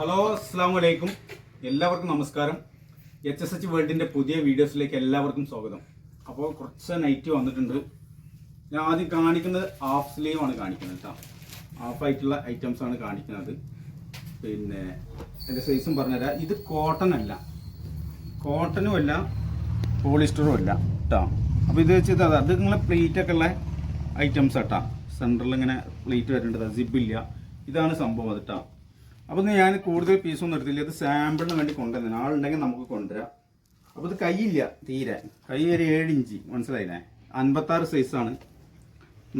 Hello അസ്സാം വലൈക്കും എല്ലാവർക്കും നമസ്കാരം. എച്ച് എസ് എച്ച് വേൾഡിന്റെ പുതിയ വീഡിയോസിലേക്ക് എല്ലാവർക്കും സ്വാഗതം. അപ്പോൾ കുറച്ച് നൈറ്റ് വന്നിട്ടുണ്ട്. ഞാൻ ആദ്യം കാണിക്കുന്നത് ഹാഫ് സ്ലീവ് ആണ് കാണിക്കുന്നത് കേട്ടോ ഹാഫ് ആയിട്ടുള്ള ഐറ്റംസ് ആണ് കാണിക്കുന്നത്. പിന്നെ എന്റെ സൈസും പറഞ്ഞുതരാം. ഇത് കോട്ടൺ അല്ല. കോട്ടനും അല്ല പോളിസ്റ്ററും അല്ല കേട്ടോ അപ്പോൾ ഇത് വെച്ചത് അത്. അത് നിങ്ങളെ പ്ലേറ്റ് ഒക്കെ ഉള്ള ഐറ്റംസ് കേട്ടോ സെന്ററിൽ ഇങ്ങനെ പ്ലേറ്റ് വരേണ്ടത്. സിബില്ല ഇതാണ് സംഭവം അത് കേട്ടോ അപ്പോൾ ഞാൻ കൂടുതൽ പീസൊന്നും എടുത്തില്ല. ഇത് സാമ്പിളിന് വേണ്ടി കൊണ്ടുവന്നു ആളുണ്ടെങ്കിൽ നമുക്ക് കൊണ്ടുവരാം. അപ്പോൾ ഇത് കൈയില്ല തീരെ. കൈ ഒരു ഏഴ് ഇഞ്ച്. മനസ്സിലായില്ലേ? അൻപത്താറ് സൈസാണ്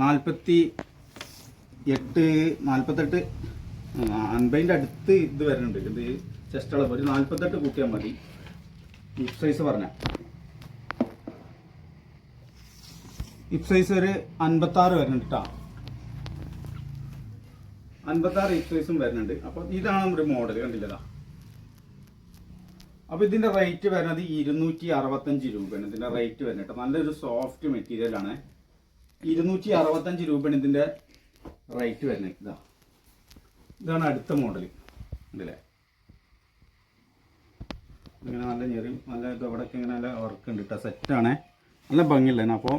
നാൽപ്പത്തി എട്ട് നാൽപ്പത്തെട്ട് അൻപതിന്റെ അടുത്ത് ഇത് വരുന്നുണ്ട് ഇത് ചെസ്റ്റ് അളവ്. ഒരു നാൽപ്പത്തെട്ട് കൂട്ടിയാൽ മതി. ഇപ് സൈസ് പറഞ്ഞ. ഇപ് സൈസ് ഒരു അൻപത്താറ് വരുന്നുണ്ട് കേട്ടോ അൻപത്താറ് ഇഞ്ച് സൈസും വരുന്നുണ്ട്. അപ്പോൾ ഇതാണ് നമ്മുടെ മോഡൽ കണ്ടില്ലതാ അപ്പോൾ ഇതിന്റെ റേറ്റ് വരുന്നത് ഇരുന്നൂറ്റി അറുപത്തഞ്ച് രൂപയാണ്. ഇതിന്റെ റേറ്റ് വരുന്നത് നല്ലൊരു സോഫ്റ്റ് മെറ്റീരിയലാണ് ഇരുന്നൂറ്റി അറുപത്തഞ്ച് രൂപയാണ് ഇതിന്റെ റേറ്റ് വരുന്നത്. ഇതാ. ഇതാണ് അടുത്ത മോഡൽ ഉണ്ടല്ലേ ഇങ്ങനെ നല്ല ഞെറി നല്ല ഇവിടെയൊക്കെ ഇങ്ങനെ നല്ല വർക്ക് ഉണ്ട് കേട്ടോ. സെറ്റാണ് നല്ല ഭംഗിയുള്ളതാണ്. അപ്പോൾ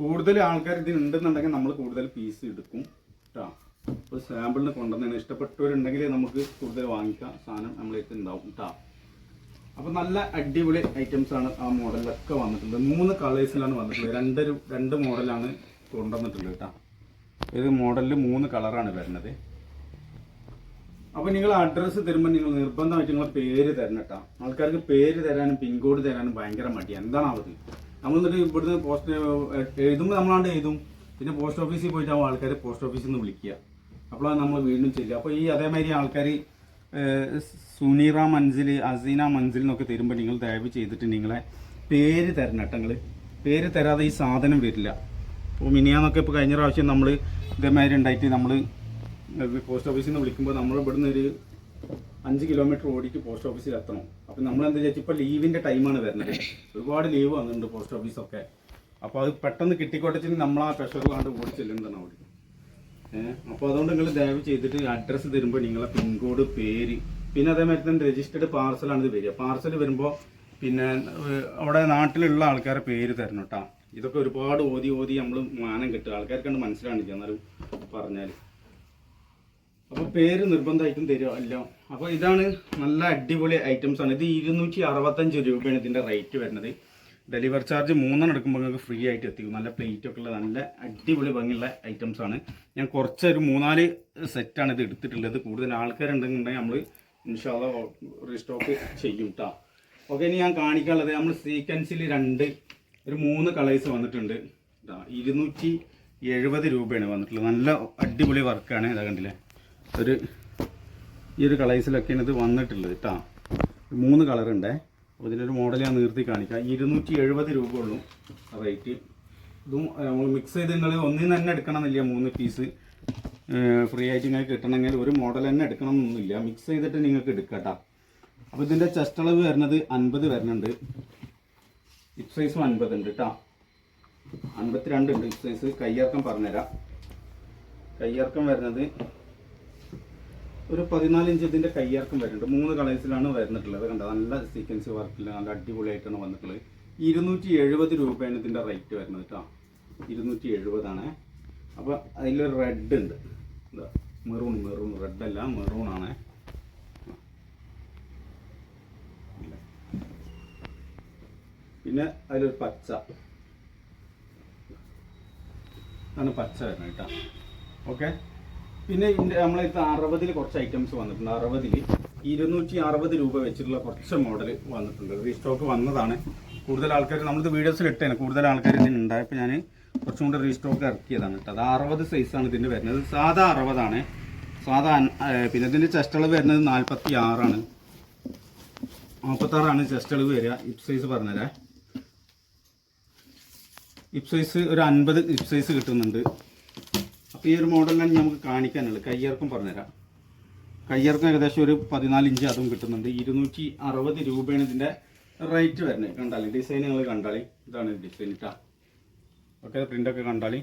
കൂടുതൽ ആൾക്കാർ ഇതിനുണ്ടെന്നുണ്ടെങ്കിൽ നമ്മൾ കൂടുതൽ പീസ് എടുക്കും കേട്ടോ. അപ്പോൾ സാമ്പിളിന് കൊണ്ടുവന്നതിന് ഇഷ്ടപ്പെട്ടവരുണ്ടെങ്കിൽ നമുക്ക് കൂടുതൽ വാങ്ങിക്കാം. സാധനം നമ്മളേക്ക് ഉണ്ടാവും കേട്ടോ അപ്പോൾ നല്ല അടിപൊളി ഐറ്റംസ് ആണ് ആ മോഡലിലൊക്കെ വന്നിട്ടുള്ളത് മൂന്ന് കളേഴ്സിലാണ് വന്നിട്ടുള്ളത്. രണ്ടൊരു രണ്ട് മോഡലാണ് കൊണ്ടുവന്നിട്ടുള്ളത് കേട്ടോ ഇത് മോഡലിൽ മൂന്ന് കളറാണ് വരുന്നത്. അപ്പോൾ നിങ്ങൾ അഡ്രസ്സ് തരുമ്പോൾ നിങ്ങൾ നിർബന്ധമായിട്ട് നിങ്ങളെ പേര് തരണം കേട്ടോ ആൾക്കാർക്ക് പേര് തരാനും പിൻകോഡ് തരാനും ഭയങ്കര മടിയാണ് എന്താണ് അവധി നമ്മൾ എന്നിട്ട് ഇവിടുന്ന് പോസ്റ്റ് എഴുതുമ്പോൾ നമ്മളാണ്ട് എഴുതും. പിന്നെ പോസ്റ്റ് ഓഫീസിൽ പോയിട്ട് ആൾക്കാർ പോസ്റ്റ് ഓഫീസിൽ നിന്ന് വിളിക്കുക. അപ്പോഴാണ് നമ്മൾ വീണ്ടും ചെയ്യുക അപ്പോൾ ഈ അതേമാതിരി ആൾക്കാർ സുനീറ മൻസിൽ അസീന മൻസിൽ എന്നൊക്കെ തരുമ്പോൾ നിങ്ങൾ ദയവ് ചെയ്തിട്ട് നിങ്ങളെ പേര് തരണം കേട്ടങ്ങൾ പേര് തരാതെ ഈ സാധനം വരില്ല. അപ്പോൾ മിനിയാന്നൊക്കെ ഇപ്പോൾ കഴിഞ്ഞ പ്രാവശ്യം നമ്മൾ ഇതേമാതിരി ഉണ്ടായിട്ട് നമ്മൾ പോസ്റ്റ് ഓഫീസിൽ നിന്ന് വിളിക്കുമ്പോൾ നമ്മൾ ഇവിടുന്ന് ഒരു അഞ്ച് കിലോമീറ്റർ ഓടിക്ക് പോസ്റ്റ് ഓഫീസിൽ എത്തണം. അപ്പം നമ്മൾ എന്താ വെച്ചാൽ ഇപ്പോൾ ലീവിന്റെ ടൈമാണ് വരുന്നത്. ഒരുപാട് ലീവ് വന്നിട്ടുണ്ട് പോസ്റ്റ് ഓഫീസൊക്കെ. അപ്പോൾ അത് പെട്ടെന്ന് കിട്ടിക്കോട്ടെ നമ്മൾ ആ പ്രഷർ ഓടി ചെല്ലുന്നതാണ് അവിടെ. അപ്പോൾ അതുകൊണ്ട് നിങ്ങൾ ദയവ് ചെയ്തിട്ട് അഡ്രസ്സ് തരുമ്പോൾ നിങ്ങളെ പിൻകോഡ് പേര്. പിന്നെ അതേമാതിരി തന്നെ രജിസ്റ്റേർഡ് പാർസലാണ് ഇത് വരിക. പാർസൽ വരുമ്പോൾ പിന്നെ അവിടെ നാട്ടിലുള്ള ആൾക്കാരെ പേര് തരണം കേട്ടോ ഇതൊക്കെ ഒരുപാട് ഓതി ഓതി നമ്മൾ മാനം കിട്ടുക. ആൾക്കാർക്ക് കണ്ട് മനസ്സിലാണില്ല എന്നാലും പറഞ്ഞാൽ അപ്പോൾ പേര് നിർബന്ധമായിട്ടും തരുമല്ലോ അപ്പോൾ ഇതാണ് നല്ല അടിപൊളി ഐറ്റംസ് ആണ്. ഇത് ഇരുന്നൂറ്റി അറുപത്തഞ്ച് രൂപയാണ് ഇതിന്റെ റേറ്റ് വരുന്നത്. ഡെലിവറി ചാർജ് മൂന്നെണ്ണം എടുക്കുമ്പോൾ നിങ്ങൾക്ക് ഫ്രീ ആയിട്ട് എത്തിക്കും. നല്ല പ്ലേറ്റ് ഒക്കെ ഉള്ള നല്ല അടിപൊളി ഭംഗിയുള്ള ഐറ്റംസ് ആണ്. ഞാൻ കുറച്ച് ഒരു മൂന്നാൽ സെറ്റാണ് ഇത് എടുത്തിട്ടുള്ളത്. കൂടുതൽ ആൾക്കാരുണ്ടെന്നുണ്ടെങ്കിൽ നമ്മൾ ഇൻഷാല്ല റീസ്റ്റോക്ക് ചെയ്യും കേട്ടോ ഓക്കെ ഇനി ഞാൻ കാണിക്കാനുള്ളത് നമ്മൾ സീക്വൻസിൽ രണ്ട് ഒരു മൂന്ന് കളേഴ്സ് വന്നിട്ടുണ്ട്. ഇരുന്നൂറ്റി എഴുപത് രൂപയാണ് വന്നിട്ടുള്ളത്. നല്ല അടിപൊളി വർക്കാണ് ഇതാ കണ്ടില്ലേ? ഒരു ഈ ഒരു കളേഴ്സിലൊക്കെയാണ് ഇത് വന്നിട്ടുള്ളത് കേട്ടോ മൂന്ന് കളറുണ്ടേ അപ്പോൾ ഇതിലൊരു മോഡൽ ഞാൻ നിർത്തി കാണിക്കാം. ഇരുന്നൂറ്റി എഴുപത് രൂപ ഉള്ളൂ റേറ്റ് ഇതും നമ്മൾ മിക്സ് ചെയ്ത് നിങ്ങൾ ഒന്നിൽ നിന്ന് തന്നെ എടുക്കണമെന്നില്ല മൂന്ന് പീസ് ഫ്രീ ആയിട്ട് നിങ്ങൾക്ക് കിട്ടണമെങ്കിൽ ഒരു മോഡൽ തന്നെ എടുക്കണം എന്നൊന്നുമില്ല മിക്സ് ചെയ്തിട്ട് നിങ്ങൾക്ക് എടുക്കട്ടോ അപ്പോൾ ഇതിന്റെ ചെസ്റ്റ് അളവ് വരുന്നത് അൻപത് വരുന്നുണ്ട്. ഹിപ് സൈസും അൻപത് ഉണ്ട് കേട്ടോ അൻപത്തിരണ്ട് ഉണ്ട് ഹിപ്പ് സൈസ് കയ്യിറക്കം പറഞ്ഞുതരാം. കയ്യിറക്കം വരുന്നത് ഒരു പതിനാല് ഇഞ്ച് ഇതിന്റെ കയ്യിറക്കം വരുന്നുണ്ട്. മൂന്ന് കളേഴ്സിലാണ് വരുന്നിട്ടുള്ളത്. കണ്ടോ? നല്ല സീക്വൻസ് വർക്കിൽ നല്ല അടിപൊളിയായിട്ടാണ് വന്നിട്ടുള്ളത്. ഇരുന്നൂറ്റി എഴുപത് രൂപയാണ് ഇതിന്റെ റേറ്റ് വരുന്നത് കേട്ടോ. ഇരുന്നൂറ്റി എഴുപതാണ് അപ്പോൾ അതിലൊരു റെഡ് ഉണ്ട് മെറൂൺ മെറൂൺ മെറൂൺ ആണ്. പിന്നെ അതിലൊരു പച്ച. ആണ് പച്ച വരുന്നത് കേട്ടോ. ഓക്കെ പിന്നെ നമ്മളെ അറുപതിൽ കുറച്ച് ഐറ്റംസ് വന്നിട്ടുണ്ട്. അറുപതിൽ ഇരുന്നൂറ്റി അറുപത് രൂപ വെച്ചിട്ടുള്ള കുറച്ച് മോഡൽ വന്നിട്ടുണ്ട്. റീസ്റ്റോക്ക് വന്നതാണ്. കൂടുതൽ ആൾക്കാർ നമ്മളിത് വീഡിയോസിൽ ഇട്ടേനെ. കൂടുതൽ ആൾക്കാർ ഇതിന് ഉണ്ടായപ്പോൾ ഞാൻ കുറച്ചും കൂടെ റീസ്റ്റോക്ക് ഇറക്കിയതാണ് കേട്ടോ. അത് അറുപത് സൈസാണ് ഇതിന്റെ വരുന്നത്. സാധാ അറുപതാണ്. സാധാ പിന്നെ ഇതിന്റെ ചെസ്റ്റളവ് വരുന്നത് നാൽപ്പത്തി ആറാണ് നാൽപ്പത്താറാണ് ചെസ്റ്റളവ് വരിക. ഇപ് സൈസ് പറഞ്ഞുതരാം. ഇപ് സൈസ് ഒരു അൻപത് ഇപ് സൈസ് കിട്ടുന്നുണ്ട്. ഈ ഒരു മോഡൽ തന്നെ നമുക്ക് കാണിക്കാനുള്ളത്. കയ്യിറക്കം പറഞ്ഞുതരാം. കയ്യിറക്കം ഏകദേശം ഒരു പതിനാല് ഇഞ്ച് അതും കിട്ടുന്നുണ്ട്. ഇരുന്നൂറ്റി അറുപത് രൂപയാണ് ഇതിന്റെ റേറ്റ് വരുന്നത്. കണ്ടാളി ഡിസൈൻ നിങ്ങൾ കണ്ടാളി. ഇതാണ് ഡിസൈൻ ഇട്ടാ ഓക്കെ പ്രിന്റൊക്കെ കണ്ടാളി.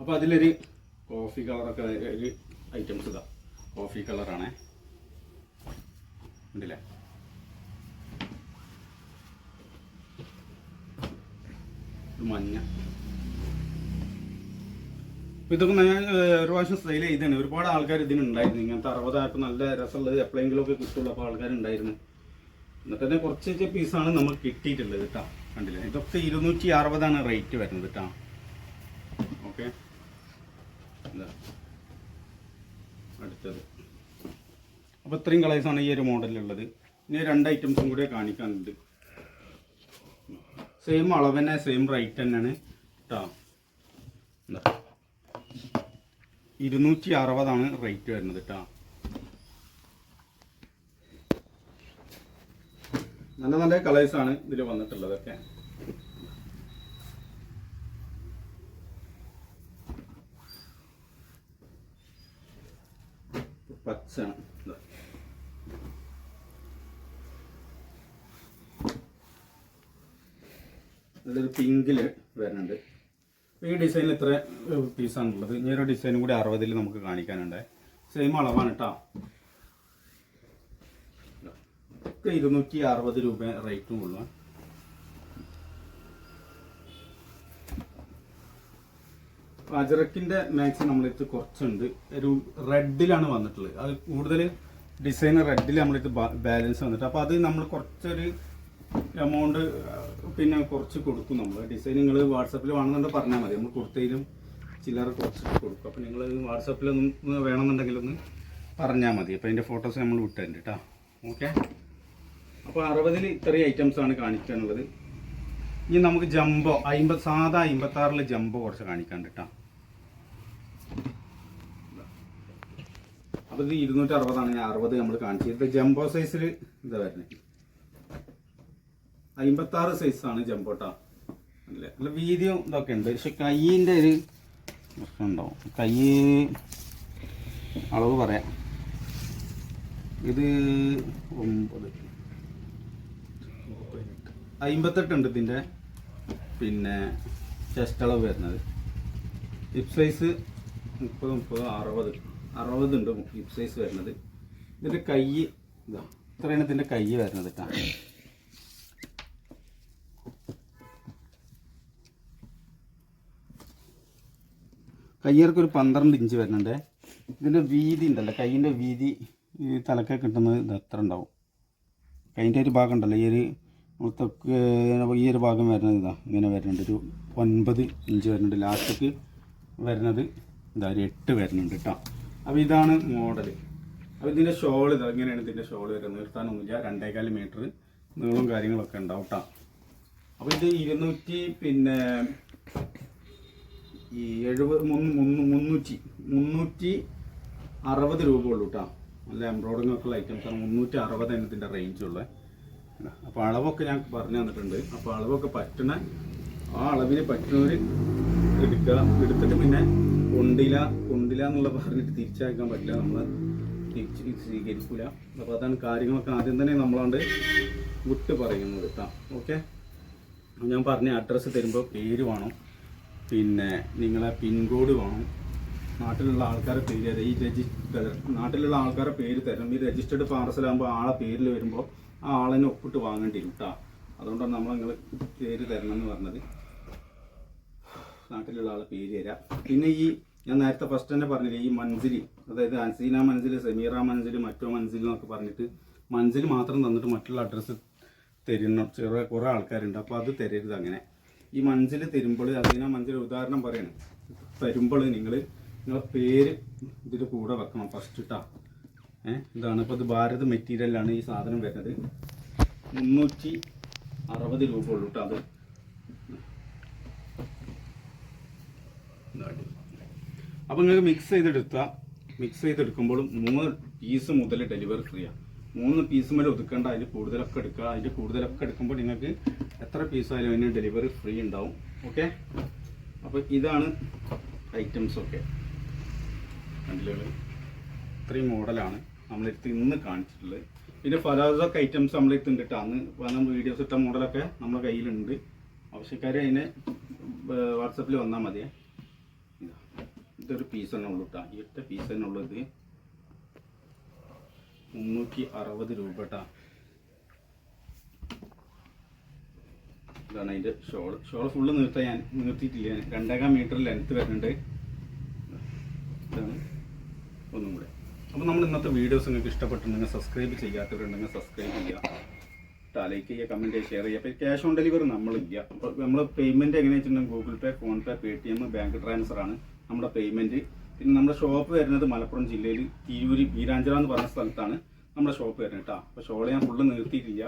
അപ്പോൾ അതിലൊരു കോഫി കളറൊക്കെ ഒരു ഐറ്റംസ് ഇതാ. കോഫി കളറാണേ ഉണ്ടല്ലേ? മഞ്ഞ. ഇതൊക്കെ ഞാൻ ഒരു പ്രാവശ്യം സെയിൽ ചെയ്തതാണ്. ഒരുപാട് ആൾക്കാർ ഇതിനുണ്ടായിരുന്നു. ഇങ്ങനത്തെ അറുപതായപ്പോൾ നല്ല രസമുള്ളത് എപ്പോഴെങ്കിലും ഒക്കെ കിട്ടുള്ളൂ അപ്പോൾ ആൾക്കാരുണ്ടായിരുന്നു. എന്നിട്ട് തന്നെ കുറച്ച് പീസാണ് നമുക്ക് കിട്ടിയിട്ടുള്ളത് കേട്ടോ കണ്ടില്ല? ഇതൊക്കെ ഇരുന്നൂറ്റി അറുപതാണ് റേറ്റ് വരുന്നത് കേട്ടോ ഓക്കെ? അടുത്തത്. അപ്പോൾ ഇത്രയും കളേഴ്സാണ് ഈ ഒരു മോഡലിലുള്ളത്. ഇനി രണ്ട് ഐറ്റംസും കൂടെ കാണിക്കാനുണ്ട്. സെയിം അളവ് തന്നെ സെയിം റേറ്റ് തന്നെയാണ് കേട്ടോ എന്താ ഇരുന്നൂറ്റി അറുപതാണ് റേറ്റ് വരുന്നത് കേട്ടോ നല്ല നല്ല കളേഴ്സാണ് ഇതിൽ വന്നിട്ടുള്ളതൊക്കെ പച്ചാണ് ഇതാ. ഇതിലൊരു പിങ്കിൽ വരുന്നുണ്ട്. ഈ ഡിസൈനിൽ ഇത്ര പീസാണുള്ളത് ഇനി ഒരു ഡിസൈനും കൂടി അറുപതിൽ നമുക്ക് കാണിക്കാനുണ്ട്. സെയിം അളവാണ് കേട്ടോ ഒക്കെ ഇരുന്നൂറ്റി അറുപത് രൂപ റേറ്റും ഉള്ളു. അജറക്കിന്റെ മാക്സ് നമ്മളിത് കുറച്ചുണ്ട്. ഒരു റെഡിലാണ് വന്നിട്ടുള്ളത്. അത് കൂടുതൽ ഡിസൈൻ റെഡിൽ നമ്മളിത് ബാലൻസ് വന്നിട്ട്. അപ്പോൾ അത് നമ്മൾ കുറച്ചൊരു എമൗണ്ട് പിന്നെ കുറച്ച് കൊടുക്കും നമ്മൾ ഡിസൈൻ നിങ്ങൾ വാട്സപ്പിൽ വേണമെന്നുണ്ടെങ്കിൽ പറഞ്ഞാൽ മതി. നമ്മൾ കൊടുത്തതിലും ചില്ലറ കുറച്ച് കൊടുക്കും. അപ്പോൾ നിങ്ങൾ വാട്സപ്പിലൊന്നും വേണമെന്നുണ്ടെങ്കിൽ ഒന്ന് പറഞ്ഞാൽ മതി. അപ്പോൾ അതിന്റെ ഫോട്ടോസ് നമ്മൾ വിട്ടുതരുന്നുണ്ട് കേട്ടോ ഓക്കെ അപ്പോൾ അറുപതിൽ ഇത്രയും ഐറ്റംസ് ആണ് കാണിക്കാനുള്ളത്. ഇനി നമുക്ക് ജംബോ അമ്പത് സാധാ അമ്പത്താറിൽ ജംബോ കുറച്ച് കാണിക്കാൻ കേട്ടോ അപ്പോൾ ഇത് ഇരുന്നൂറ്റി അറുപതാണ് ഞാൻ അറുപത് നമ്മൾ കാണിച്ചത് ജംബോ സൈസിൽ ഇതാ വരുന്നത് അമ്പത്താറ് സൈസാണ് ജംബോട്ടാ അല്ലേ? നല്ല വീതിയും ഇതൊക്കെ ഉണ്ട്. പക്ഷെ കയ്യിന്റെ ഒരു പ്രശ്നം കൈ അളവ് പറയാം. ഇത് ഒമ്പത്. അമ്പത്തെട്ട് ഉണ്ട് ഇതിന്റെ. പിന്നെ ചെസ്റ്റ് അളവ് വരുന്നത്. ഹിപ്പ് സൈസ് മുപ്പത് മുപ്പത് അറുപത്. അറുപത് ഉണ്ട് ഹിപ്പ് സൈസ് വരുന്നത്. ഇതിന്റെ കൈ ഇതാ. ഇത്രയാണ് ഇതിന്റെ കൈ വരുന്നത് കേട്ടോ കയ്യർക്ക് ഒരു പന്ത്രണ്ട് ഇഞ്ച് വരുന്നുണ്ട്. ഇതിന്റെ വീതി ഉണ്ടല്ലോ കൈയിന്റെ വീതി ഈ തലക്കെ കിട്ടുന്നത് ഇത് ഉണ്ടാവും? കൈന്റെ ഒരു ഭാഗം ഉണ്ടല്ലോ ഈ ഒരു മുത്തക്ക് ഈ ഒരു ഭാഗം വരുന്നത് ഇതാ ഇങ്ങനെ വരുന്നുണ്ട്. ഒരു ഒൻപത് ഇഞ്ച് വരുന്നുണ്ട്. ലാസ്റ്റക്ക് വരുന്നത് ഇതാ ഒരു എട്ട് വരുന്നുണ്ട് കേട്ടോ. അപ്പോൾ ഇതാണ് മോഡൽ അപ്പോൾ ഇതിന്റെ ഷോൾ ഇതാ ഇങ്ങനെയാണ് ഇതിന്റെ ഷോൾ വരുന്നത്. നിർത്താനൊന്നുമില്ല രണ്ടേകാൽ മീറ്റർ നീളും കാര്യങ്ങളൊക്കെ ഉണ്ടാവും കേട്ടോ. അപ്പോൾ ഇത് ഇരുന്നൂറ്റി പിന്നെ ഈ എഴുപത് മുന്ന് മുന്ന് മുന്നൂറ്റി മുന്നൂറ്റി അറുപത് രൂപ ഉള്ളൂ കേട്ടോ നല്ല എംബ്രോയിഡിംഗ് ഒക്കെ ഉള്ള ഐറ്റംസ് ആണ്. മുന്നൂറ്റി അറുപത് ഇതിന്റെ റേഞ്ച് ഉള്ളത് അപ്പോൾ അളവൊക്കെ ഞാൻ പറഞ്ഞു തന്നിട്ടുണ്ട്. അപ്പോൾ അളവൊക്കെ പറ്റണ ആ അളവിന് പറ്റുന്നവർ എടുക്കുക എടുത്തിട്ട് പിന്നെ കൊണ്ടില്ല കൊണ്ടില്ല എന്നുള്ള പറഞ്ഞിട്ട് തിരിച്ചയക്കാൻ പറ്റില്ല. നമ്മൾ തിരിച്ച് സ്വീകരിക്കില്ല അപ്പോൾ അതാണ് കാര്യങ്ങളൊക്കെ ആദ്യം തന്നെ നമ്മളാണ്ട് വിട്ട് പറയുന്നത് കേട്ടോ ഓക്കെ? ഞാൻ പറഞ്ഞ അഡ്രസ്സ് തരുമ്പോൾ പേര് വേണം. പിന്നെ നിങ്ങളെ പിൻകോഡ് വേണം. നാട്ടിലുള്ള ആൾക്കാരെ പേര്. ഈ രജിസ്റ്റർ നാട്ടിലുള്ള ആൾക്കാരെ പേര് തരണം. ഈ രജിസ്റ്റേർഡ് പാർസലാകുമ്പോൾ ആളെ പേരിൽ വരുമ്പോൾ ആ ആളിനെ ഒപ്പിട്ട് വാങ്ങേണ്ടി വരും കേട്ടോ അതുകൊണ്ടാണ് നമ്മൾ നിങ്ങൾ പേര് തരണം എന്ന് പറഞ്ഞത്. നാട്ടിലുള്ള ആളെ പേര് തരാം. പിന്നെ ഈ ഞാൻ നേരത്തെ ഫസ്റ്റ് തന്നെ പറഞ്ഞില്ലേ ഈ മൻസിലി അതായത് അൻസീന മൻസിൽ സെമീറ മൻസിൽ മറ്റോ മൻസിൽ എന്നൊക്കെ പറഞ്ഞിട്ട് മൻസിൽ മാത്രം തന്നിട്ട് മറ്റുള്ള അഡ്രസ്സ് തരുന്ന ചെറിയ കുറേ ആൾക്കാരുണ്ട്. അപ്പോൾ അത് തരരുത് അങ്ങനെ. ഈ മഞ്ചിൽ തരുമ്പോൾ അതിനെ മഞ്ചിൽ ഉദാഹരണം പറയണം. തരുമ്പോൾ നിങ്ങൾ നിങ്ങളെ പേര് ഇതിൽ കൂടെ വെക്കണം ഫസ്റ്റ് ഇട്ടാ ഏഹ് ഇതാണ്. ഇപ്പോൾ ഇത് ഭാരത് മെറ്റീരിയലാണ് ഈ സാധനം വരുന്നത്. മുന്നൂറ്റി അറുപത് രൂപ ഉള്ളൂ കേട്ടോ അത്. അപ്പോൾ നിങ്ങൾക്ക് മിക്സ് ചെയ്തെടുത്താൽ മിക്സ് ചെയ്തെടുക്കുമ്പോഴും മൂന്ന് പീസ് മുതൽ ഡെലിവറി ഫ്രീയാണ് മൂന്ന് പീസ് വരെ ഒതുക്കേണ്ട. അതിൽ കൂടുതലൊക്കെ എടുക്കുക അതിൽ കൂടുതലൊക്കെ എടുക്കുമ്പോൾ നിങ്ങൾക്ക് എത്ര പീസ് ആയാലും അതിന് ഡെലിവറി ഫ്രീ ഉണ്ടാവും. ഓക്കെ അപ്പോൾ ഇതാണ് ഐറ്റംസ് ഒക്കെ. കണ്ടില്ലേ? ഇത്രയും മോഡലാണ് നമ്മളെടുത്ത് ഇന്ന് കാണിച്ചിട്ടുള്ളത്. പിന്നെ ഫലാസൊക്കെ ഐറ്റംസ് നമ്മളെടുത്ത് ഉണ്ട് കേട്ടോ. അന്ന് വന്ന വീഡിയോസ് ഇട്ട മോഡലൊക്കെ നമ്മുടെ കയ്യിലുണ്ട്. ആവശ്യക്കാർ അതിനെ വാട്സപ്പിൽ വന്നാൽ മതിയേ. ഇതാ. ഇതൊരു പീസ് തന്നെ ഉള്ളൂ കേട്ടോ. ഈ ഒറ്റ പീസ് തന്നെ ഉള്ളൂ ഇത്. മുന്നൂറ്റി അറുപത് രൂപ ഇതാണ് അതിന്റെ ഷോൾ. ഷോൾ ഫുള്ള് നിർത്താൻ ഞാൻ നിർത്തിയിട്ടില്ല. ഞാൻ രണ്ടേകാം മീറ്റർ ലെങ്ത് വരുന്നുണ്ട്. ഇതാണ് ഒന്നും കൂടെ. അപ്പോൾ നമ്മൾ ഇന്നത്തെ വീഡിയോസ് നിങ്ങൾക്ക് ഇഷ്ടപ്പെട്ടിട്ടുണ്ടെങ്കിൽ സബ്സ്ക്രൈബ് ചെയ്യാത്തവരുണ്ടെങ്കിൽ സബ്സ്ക്രൈബ് ചെയ്യുക ലൈക്ക് ചെയ്യുക കമന്റ് ചെയ്യുക ഷെയർ ചെയ്യുക. ക്യാഷ് ഓൺ ഡെലിവറി നമ്മളില്ല അപ്പോൾ നമ്മൾ പേയ്മെന്റ് എങ്ങനെയാണെന്ന് വെച്ചിട്ടുണ്ടെങ്കിൽ Google pay PhonePe T M bank transfer ആണ് നമ്മുടെ പേയ്മെന്റ് പിന്നെ നമ്മുടെ ഷോപ്പ് വരുന്നത് മലപ്പുറം ജില്ലയിൽ തിരൂര് വീരാഞ്ചിറ എന്ന് പറഞ്ഞ സ്ഥലത്താണ് നമ്മുടെ ഷോപ്പ് വരുന്നത് കേട്ടോ. അപ്പോൾ ഷോൾ ഞാൻ ഫുള്ള് നിർത്തിയിട്ടില്ല.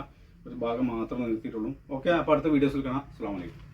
ഒരു ഭാഗം മാത്രം നിർത്തിയിട്ടുള്ളൂ. ഓക്കെ അപ്പോൾ അടുത്ത വീഡിയോസിൽ കാണാം. അസ്സാം വലൈക്കും